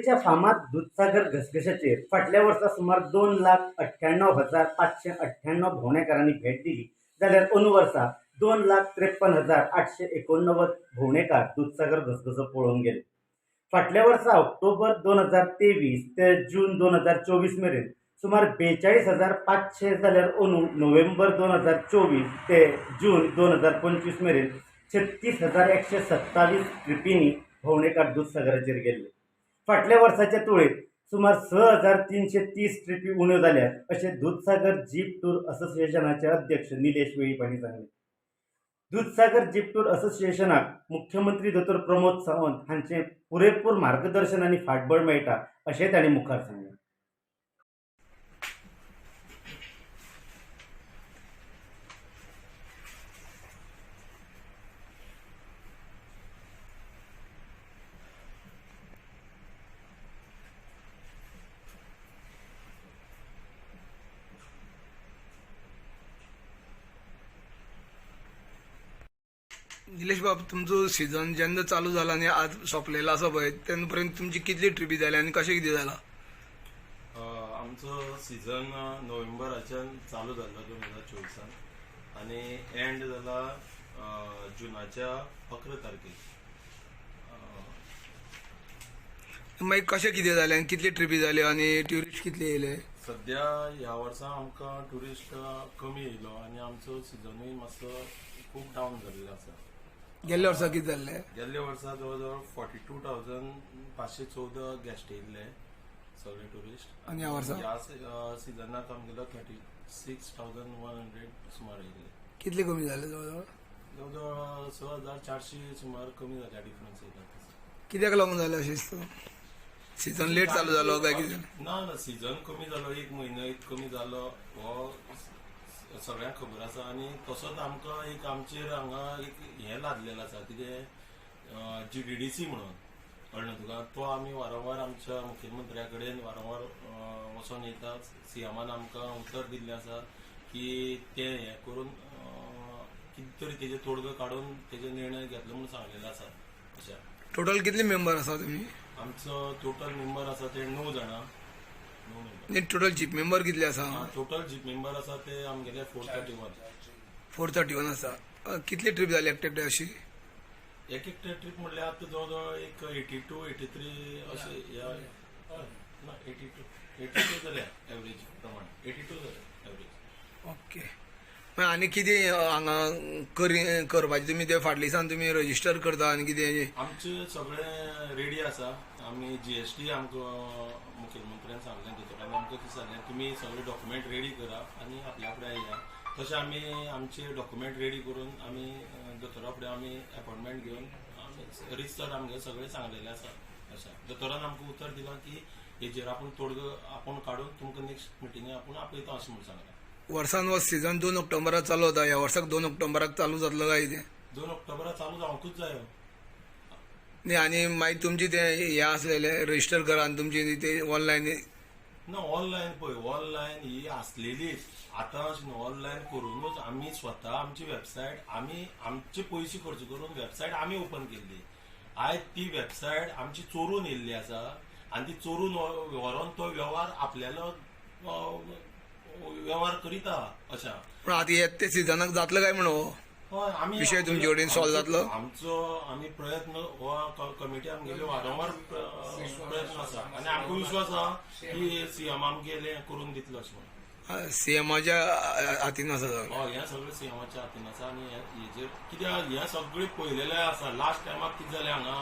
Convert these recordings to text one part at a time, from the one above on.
मुंबईच्या फामाद दूधसागर घसघशाचेर फाटल्या वर्सा सुमार दोन लाख अठ्ठ्याण्णव हजार पाचशे अठ्ठ्याण्णव भोंवडेकारांनी भेट दिली. जाल्यार अंदू वर्सा दोन लाख त्रेपन्न हजार आठशे एकोणनव्वद भोंवडेकार दूधसागर घसघसो पळोवन गेले. फाटल्या वर्सा ऑक्टोबर दोन हजार तेवीस ते जून दोन हजार चोवीस मेरेन सुमार बेचाळीस हजार पाचशे जाल्यार अंदू नोव्हेंबर दोन हजार चोवीस ते जून दोन हजार पंचवीस मेरेन छत्तीस हजार एकशे सत्तावीस ट्रिपींनी भोंवडेकार दूधसागराचेर गेल्ले फाटल्या वर्साच्या तुळेंत सुमार स हजार तीनशे तीस ट्रिपी उण्यो जाल्यात अशें दूधसागर जीप टूर असोसिएशनाचे अध्यक्ष निलेश वेळीपाणी सांगले. दूधसागर जीप टूर असोसिएशनाक मुख्यमंत्री दोतोर प्रमोद सावंत हांचे पुरेपूर मार्गदर्शन आनी फाटबळ मेळटा अशें ताणें मुखार सांगलें. निलेश बाब तुमचो सीझन जेन्ना चालू जाला आनी आज सोंपलेलो आसा पळय तेन्ना पर्यंत तुमची कितली ट्रिपी जाल्या आनी कशें कितें जाला आमचो सिजन नोव्हेंबराच्यान चालू जाल्लो दोन हजार चोवीसान आनी एंड जाला जुनाच्या अकरा तारखेक मागीर कशें कितें जालें आनी कितली ट्रिपी जाल्यो आनी ट्युरिस्ट कितले येयले? सद्या ह्या वर्सा आमकां टुरिस्ट कमी येयलो आनी आमचो सिजनूय मातसो खूब डावन जाल्लो आसा गेल्ल्या वर्सा कितें जाल्लें गेल्ल्या वर्सा जवळ जवळ फॉर्टी टू थावजंड पांचशे चवदा गेस्ट येयल्ले सगळे टुरिस्ट आनी ह्या वर्सा? ह्या सिजनाक आमगेलो thirty six thousand one hundred सुमार येयले कितले कमी जाले जवळ जवळजवळ स हजार चारशे सुमार कमी जाल्या डिफरन्स येयला. कित्याक लागून जालें अशें दिसता सीझन लेट चालू जालो काय कितें ना ना सीझन कमी जालो एक म्हयनो एक कमी जालो हो सगळ्यांक खबर आसा आनी तसोच आमकां एक आमचेर हांगा एक हें लादलेलें आसा कितें जी डी डी सी म्हणून. कळ्ळें तुका? तो आमी वारंवार आमच्या मुख्यमंत्र्या कडेन वारंवार वचोन येता. सीएमान आमकां उतर दिल्लें आसा की ते हें करून कितें तरी तेजे तोडगो काडून तेजे निर्णय घेतलो म्हणून सांगलेलो आसा. अशें. टोटल कितले मेंबर आसा तुमी आमचो टोटल मेंबर आसा ते णव जाणां. आनी टोटल जीप मेंबर कितले आसा टोटल जी मेंबर आसा ते आमगेले four thirty one four thirty one आसा कितली ट्रीप जाली एकटे एकटे अशी? एक एक ट्रीप म्हणल्यार आतां जवळ जवळ एक एटी टू एटी थ्री अशे ना एटी टू एटी टू जाल्या एवरेज प्रमाण. एटी टू जाल्या एवरेज ओके. आनी कितें हांगा करी करपाचें तुमी ते फाटल्या दिसान तुमी रजिस्टर करता आनी कितें? आमचे सगळे रेडी आसा आमी जीएसटी आमकां मुखेलमंत्र्यान सांगलें दोतोरान आमकां कितें सांगलें तुमी सगळे डॉक्युमेंट रेडी करा आनी आपल्या फुडें या. तशें आमी आमचे डॉक्युमेंट रेडी करून आमी दोतोरा फुडें आमी अपॉयंटमेंट घेवन रिसर आमगे सगळें सांगलेलें आसा अशें दोतोरान आमकां उतर दिलां की हेजेर आपूण तोडगो आपूण काडून तुमकां नेक्स्ट मिटिंगे आपूण आपयता अशें म्हूण सांगलें वर्सान वर्स सीझन दोन ऑक्टोबराक चालू जाता ह्या वर्साक दोन ऑक्टोबराक चालू जातलो काय दोन ऑक्टोबरा चालू जावंकूच जायो न्ही आनी मागीर तुमचे ते हे आसलेले रजिस्टर करा आनी तुमचे ते ऑनलायन ना ऑनलायन पळय ऑनलायन ही आसलेलीच आतां अशें न्हू ऑनलायन करूनच आमी स्वता आमची वेबसायट आमी आमचे पयशे खर्च करून वेबसायट आमी ओपन केल्ली आयज ती वेबसायट आमची चोरून येयल्ली आसा आनी ती चोरून व्ह- व्हरोन तो वेव्हार आपल्यालो अ, वेव्हार करीता अशा. पूण आतां येत ते सिजनाक जातलो काय म्हणून? हय आमी विशय तुमचे कडेन आमचो- जातलो? आमचो आमी प्रयत्न हो कमिटी आमगेल्यो वारंवार प्र- प्रयत्न आसा आनी आमकां विश्वास आसा की सीएम आमगेले करून दितलो अशें म्हणून सीएमाच्या हातीन आसा. हय हें सगळें सीएमाच्या हातीन आसा आनी हेजेर कित्याक हें सगळें पयलेलें आसा लास्ट टायमाक कितें जालें हांगा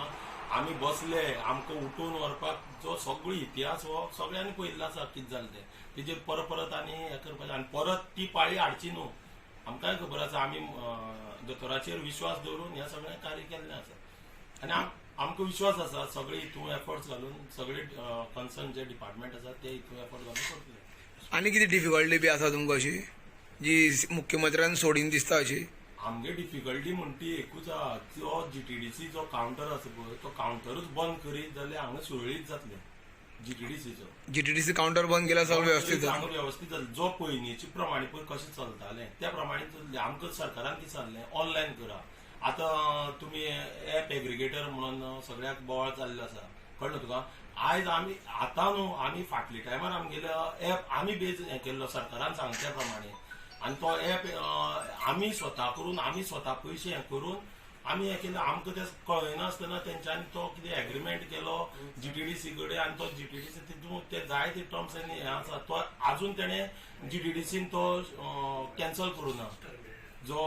आमी बसले आमकां उठोवन व्हरपाक जो सगळो इतिहास हो सगळ्यांनी पयल्लो आसा कितें जालें तें तेजेर परत परत आनी हें करपाचें आनी परत ती पाळी हाडची न्हू आमकांय खबर आसा आमी दोतोराचेर विश्वास दवरून हें सगळें कार्य केल्लें आसा. आनी आम- आमकां विश्वास आसा सगळे हितून एफर्ट्स घालून सगळे कन्सर्न जे डिपार्टमेंट आसा ते हितून एफर्ट घालून करतले. आनी कितें डिफिकल्टी बी आसा तुमकां अशी? जी मुख्यमंत्र्यान सोडीन दिसता अशी? आमगे डिफिकल्टी म्हणटी एकूच आहा तो जीटीडीसी जो कावंटर आसा पळय तो कावंटरूच बंद करीत जाल्यार हांगा सुरळीत जातलें. जीटीडीसीचो जीटीडीसी कावंटर बंद केल्यार सगळें वेवस्थीत जालें जो पयलींचे प्रमाणे कशें चलतालें त्या प्रमाणे चललें आमकां सरकारान कितें सांगलें ऑनलायन करा. आतां तुमी एप एग्रिगेटर म्हणून सगळ्याक बोवाळ चाललो आसा कळ्ळें तुका? आयज आमी आतां न्हू आमी फाटल्या टायमार आमगेलो एप आमी बेज हें केल्लो सरकारान सांगच्या प्रमाणे आनी तो एप आमी स्वता करून आमी स्वता पयशे हें करून आमी हें केलें. आमकां तें कळनासतना तेंच्यांनी तो कितें एग्रीमेंट केलो. जीटीडीसी कडेन आनी तो जीटीडीसी तितून ते जाय ते टर्म्स आनी हें आसा तो आजून तेणें जीटीडीसीन तो कॅन्सल करूं ना. जो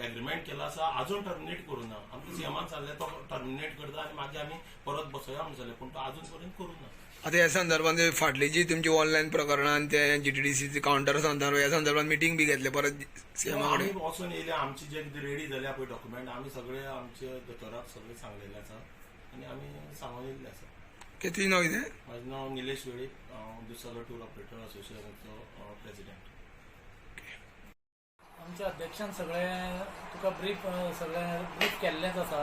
एग्रीमेंट केला आसा आजून टर्मिनेट करूं ना. आमकां सीएमान सांगले तो टर्मिनेट करता आनी मागीर आमी परत बसोया सांगले पूण तो आजून पर्यंत करूं ना. आता या संदर्भात फाटली जी तुमची ऑनलाईन प्रकरणान ते जीटीडीसीचे काउंटर संदर्भ या संदर्भात मिटिंग बी घेतले परत सीएमाकडे आमी वचून येयले आमचे जे रेडी जाल्या पळय डॉक्युमेंट आमी सगळे आमचे दोतोराक सगळे सांगलेले आसा आनी आमी सांगून येयल्ले आसा किती नाव कितें म्हाजें नांव निलेश वेळीप हांव दुसरो टूर ऑपरेटर असोसिएशनाचो प्रेसिडेंट आमच्या अध्यक्षान सगळें तुका ब्रीफ सगळें ब्रीफ केल्लेंच आसा.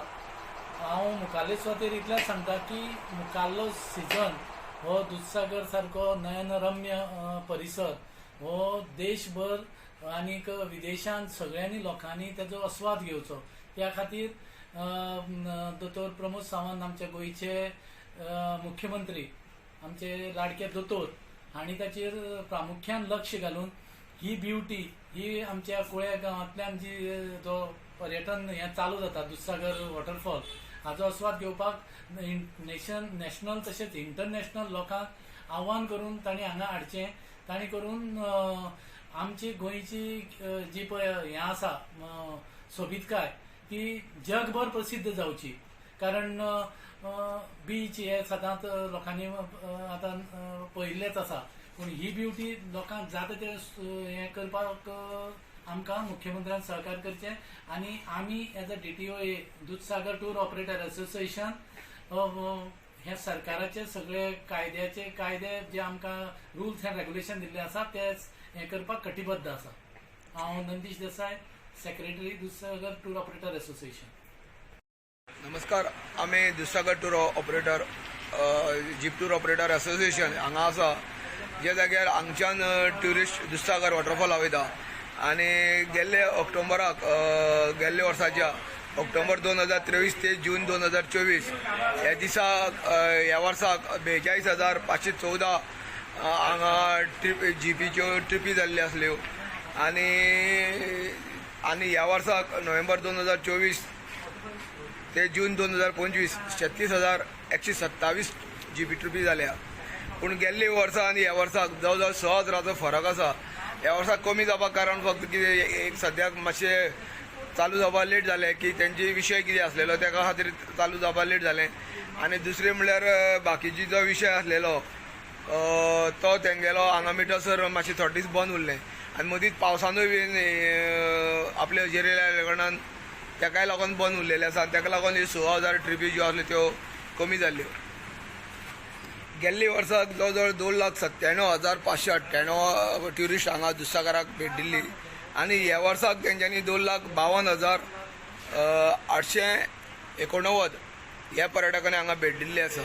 हांव मुखाल्ले सुवातेर इतलेंच सांगता की मुखाल्लो सिजन हो दुधसागर सारको नयनरम्य परिसर. हो देशभर आनीक विदेशांत सगळ्यांनी लोकांनी तेजो आस्वाद घेवचो. त्या खातीर दोतोर प्रमोद सावंत आमचे गोंयचे मुख्यमंत्री आमचे लाडके दोतोर हांणी ताचेर प्रामुख्यान लक्ष घालून ही ब्युटी ही आमच्या कुळ्या गांवांतल्यान जी जो पर्यटन हें चालू जाता दुधसागर वॉटरफॉल हाजो आस्वाद घेवपाक नेशन नॅशनल तशेंच इंटरनॅशनल लोकांक आव्हान करून तांणी हांगा हाडचें. तांणी करून आमची गोंयची जी पळय हें आसा सोबीतकाय ती जगभर प्रसिद्ध जावची. कारण बीच हे सदांच लोकांनी आतां पळयिल्लेंच पळयल्लेच आसा. पूण ही ब्युटी लोकांक जाता ते हें करपाक आमकां मुख्यमंत्र्यान सहकार करचें आनी आमी as a DTO A Dudhsagar tour operator association हे सरकाराचे सगळे कायद्याचे कायदे जे आमकां रुल्स अँड रेग्युलेशन दिल्ले आसा ते हें करपाक कटिबद्ध आसा. हांव Nandish Desai secretary Dudhsagar tour operator association. नमस्कार आमी Dudhsagar tour operator jeep tour operator association हांगा आसा. जे जाग्यार हांगच्यान ट्युरिस्ट दुधसागर वॉटरफॉल वयता आनी गेल्ले ऑक्टोबराक गेल्ले वर्साच्या ऑक्टोबर दोन हजार त्रेवीस ते जून दोन हजार चोवीस. ह्या दिसाक ह्या वर्साक बेचाळीस हजार पांचशे चवदा हांगा ट्रिप जीपीच्यो ट्रिपी जाल्ल्यो आसल्यो आनी आनी ह्या वर्साक नोव्हेंबर दोन हजार चोवीस ते जून दोन हजार पंचवीस छत्तीस हजार एकशे सत्तावीस जी ट्रिपी जाल्या पूण गेल्ले वर्सा आनी ह्या वर्साक जवळ जवळ स हजाराचो फरक आसा ह्या वर्सा कमी जावपाक कारण फक्त कितें एक सद्याक मातशें चालू जावपाक लेट जालें की तेंचे विशय कितें आसलेलो तेका खातीर चालू जावपाक लेट जालें आनी दुसरें म्हणल्यार बाकीची जो विशय आसलेलो तो तेंगेलो हांगा मिटसर मातशें थोडे दीस बंद उरलें. आनी मदींच पावसानूय बीन आपले आपले येयल्या कारणान तेकाय लागून बंद उरलेले आसा तेका लागून ह्यो स हजार ट्रिपी ज्यो आसल्यो त्यो कमी जाल्ल्यो गेल्ले वर्साक जवळ जवळ दोन लाख सत्त्याण्णव हजार पांचशे अठ्ठ्याण्णव ट्युरिस्ट हांगा दुधसागराक भेट दिल्ली. आनी ह्या वर्साक तेंच्यांनी दोन लाख बावन हजार आठशे एकोणव्वद ह्या पर्यटकांनी हांगा भेट दिल्ली आसा.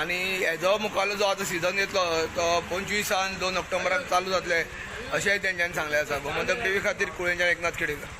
आनी हेजो मुखालो जो आतां सिजन येतलो तो पंचवीसान दोन ऑक्टोबराक चालू जातले अशेंय तेंच्यांनी सांगलें आसा. गोमंतक टी व्ही खातीर कुळेंच्यान एकनाथ खेडेकर.